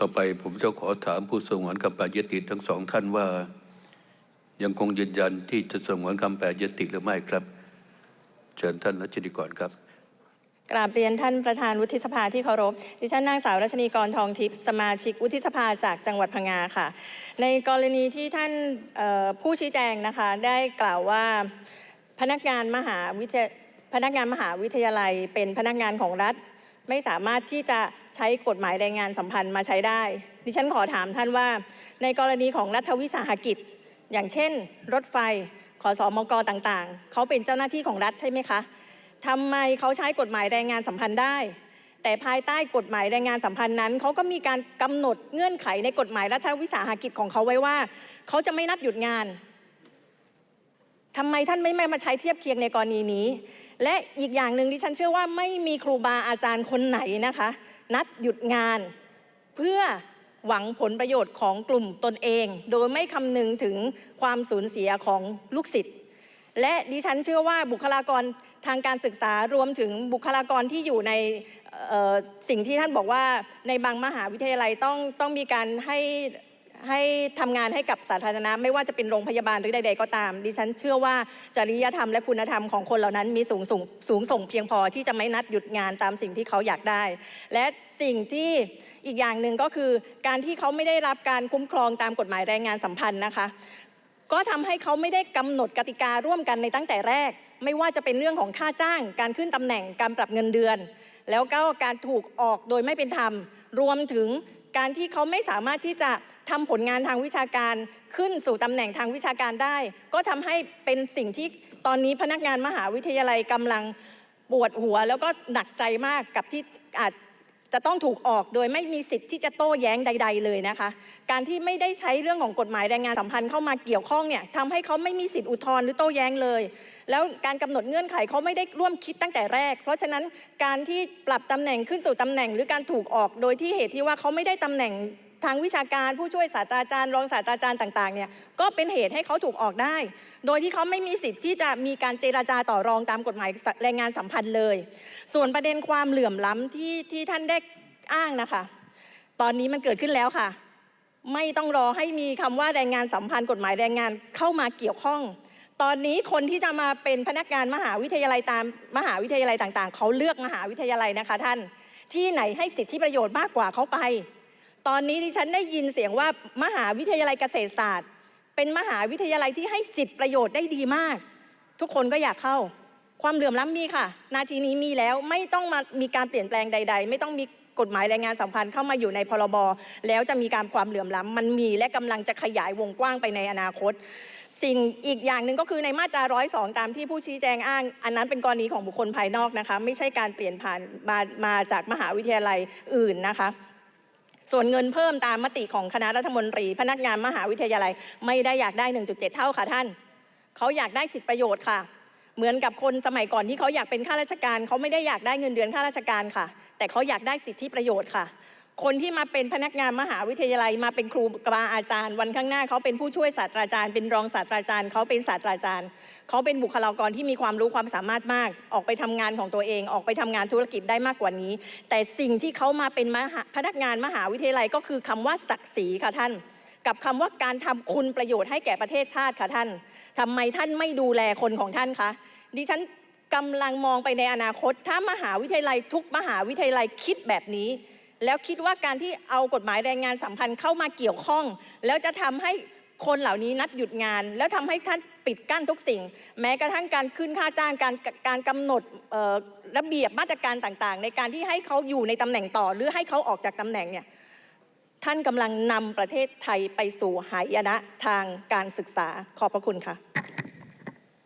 ต่อไปผมจะขอถามผู้สงวนคำแปลยติทั้งสองท่านว่า ยังคงยืนยันที่จะสงวนคำแปลยติหรือไม่ครับ เชิญท่านรัชนีกรครับกราบเรียนท่านประธานวุฒิสภาที่เคารพ ดิฉันนางสาวรัชนีกรทองทิพย์สมาชิกวุฒิสภาจากจังหวัดพังงาค่ะ ในกรณีที่ท่านผู้ชี้แจงนะคะได้กล่าวว่าพนักงานมหาวิทยาพนักงานมหาวิทยาลัย เป็นพนักงานของรัฐ ไม่สามารถที่จะใช้กฎหมายแรงงานสัมพันธ์มาใช้ได้ ดิฉันขอถามท่านว่า ในกรณีของรัฐวิสาหกิจ อย่างเช่น รถไฟขอสอมกต่างๆ เขาเป็นเจ้าหน้าที่ของรัฐใช่ไหมคะทำไมเขาใช้กฎหมายแรงงานสัมพันธ์ได้ แต่ภายใต้กฎหมายแรงงานสัมพันธ์นั้นเขาก็มีการกำหนดเงื่อนไขในกฎหมายรัฐวิสาหกิจของเขาไว้ว่า เขาจะไม่นัดหยุดงานทำไมท่านไม่มาใช้เทียบเคียงในกรณีนี้ และอีกอย่างหนึ่งที่ฉันเชื่อว่าไม่มีครูบาอาจารย์คนไหนนะคะ นัดหยุดงาน เพื่อหวังผลประโยชน์ของกลุ่มตนเอง โดยไม่คำนึงถึงความสูญเสียของลูกศิษย์และดิฉันเชื่อว่าบุคลากรทางการศึกษารวมถึงบุคลากรที่อยู่ในสิ่งที่ท่านบอกว่าในบางมหาวิทยาลัยต้องต้องมีการให้ ให้ทำงานให้กับสาธารณะไม่ว่าจะเป็นโรงพยาบาลหรือใด ๆ ก็ตาม ดิฉันเชื่อว่าจริยธรรมและคุณธรรมของคนเหล่านั้นมีสูงสูงสูงส่งเพียงพอที่จะไม่นัดหยุดงานตามสิ่งที่เขาอยากได้ และสิ่งที่อีกอย่างหนึ่งก็คือ การที่เขาไม่ได้รับการคุ้มครองตามกฎหมายแรงงานสัมพันธ์นะคะ ก็ทำให้เขาไม่ได้กำหนดกติการ่วมกันในตั้งแต่แรก ไม่ว่าจะเป็นเรื่องของค่าจ้าง การขึ้นตำแหน่งการปรับเงินเดือน แล้วก็การถูกออกโดยไม่เป็นธรรมรวมถึง การที่เขาไม่สามารถที่จะทำผลงานทางวิชาการขึ้นสู่ตำแหน่งทางวิชาการได้ ก็ทำให้เป็นสิ่งที่ตอนนี้พนักงานมหาวิทยาลัยกำลังปวดหัว แล้วก็หนักใจมากกับที่อาจ จะต้องถูกออกโดยไม่มีสิทธิ์ที่จะโต้แย้งใด ๆ เลยนะคะ การที่ไม่ได้ใช้เรื่องของกฎหมายแรงงานสัมพันธ์เข้ามาเกี่ยวข้องเนี่ยทำให้เขาไม่มีสิทธิ์อุทธรณ์หรือโต้แย้งเลย แล้วการกำหนดเงื่อนไขเขาไม่ได้ร่วมคิดตั้งแต่แรก เพราะฉะนั้นการที่ปรับตำแหน่งขึ้นสู่ตำแหน่ง หรือการถูกออกโดยที่เหตุที่ว่าเขาไม่ได้ตำแหน่ง ทางวิชาการผู้ช่วยศาสตราจารย์รองศาสตราจารย์ต่างๆเนี่ยก็เป็นเหตุให้เขาถูกออกได้ โดยที่เขาไม่มีสิทธิ์ที่จะมีการเจราจาต่อรองตามกฎหมายแรงงานสัมพันธ์เลย ส่วนประเด็นความเหลื่อมล้ำที่ที่ท่านได้อ้างนะคะ ตอนนี้มันเกิดขึ้นแล้วค่ะ ไม่ต้องรอให้มีคำว่าแรงงานสัมพันธ์กฎหมายแรงงานเข้ามาเกี่ยวข้องตอนนี้คนที่จะมาเป็นพนักงานมหาวิทยาลัยตามมหาวิทยาลัยต่างๆ เขาเลือกมหาวิทยาลัยนะคะท่าน ที่ไหนให้สิทธิประโยชน์มากกว่าเขาไป ตอนนี้ดิฉันได้ยินเสียงว่ามหาวิทยาลัยเกษตรศาสตร์ เป็นมหาวิทยาลัยที่ให้สิทธิประโยชน์ได้ดีมาก ทุกคนก็อยากเข้า ความเหลื่อมล้ำมีค่ะ นาทีนี้มีแล้วไม่ต้องมามีการเปลี่ยนแปลงใด ๆ ไม่ต้องมีกฎหมายแรงงานสัมพันธ์เข้ามาอยู่ในพรบแล้วจะมีการความเหลื่อมล้ำมันมีและกำลังจะขยายวงกว้างไปในอนาคต สิ่งอีกอย่างหนึ่งก็คือในมาตราร้อยสองตามที่ผู้ชี้แจงอ้าง อันนั้นเป็นกรณีของบุคคลภายนอกนะคะ ไม่ใช่การเปลี่ยนผ่านมามาจากมหาวิทยาลัยอื่นนะคะ ส่วนเงินเพิ่มตามมติของคณะรัฐมนตรี พนักงานมหาวิทยาลัยไม่ได้อยากได้ 1.7 เท่าค่ะท่าน เขาอยากได้สิทธิประโยชน์ค่ะ เหมือนกับคนสมัยก่อนที่เขาอยากเป็นข้าราชการ เขาไม่ได้อยากได้เงินเดือนข้าราชการค่ะ แต่เขาอยากได้สิทธิประโยชน์ค่ะ คนที่มาเป็นพนักงานมหาวิทยาลัย มาเป็นครูบาอาจารย์ วันข้างหน้าเขาเป็นผู้ช่วยศาสตราจารย์ เป็นรองศาสตราจารย์ เขาเป็นศาสตราจารย์ เขาเป็นบุคลากรที่มีความรู้ความสามารถมาก ออกไปทำงานของตัวเอง ออกไปทำงานธุรกิจได้มากกว่านี้ แต่สิ่งที่เขามาเป็นพนักงานมหาวิทยาลัยก็คือคำว่าศักดิ์ศรีค่ะท่านกับคำว่าการทำคุณประโยชน์ให้แก่ประเทศชาติค่ะท่านทำไมท่านไม่ดูแลคนของท่านคะ ดิฉันกำลังมองไปในอนาคต ถ้ามหาวิทยาลัยทุกมหาวิทยาลัยคิดแบบนี้ แล้วคิดว่าการที่เอากฎหมายแรงงานสัมพันธ์เข้ามาเกี่ยวข้อง แล้วจะทำให้คนเหล่านี้นัดหยุดงาน แล้วทำให้ท่านปิดกั้นทุกสิ่ง แม้กระทั่งการขึ้นค่าจ้างการการกำหนดระเบียบมาตรการต่างๆ ในการที่ให้เขาอยู่ในตำแหน่งต่อ หรือให้เขาออกจากตำแหน่งเนี่ยท่านกำลังนำประเทศไทยไปสู่หายนะทางการศึกษาขอบพระคุณค่ะ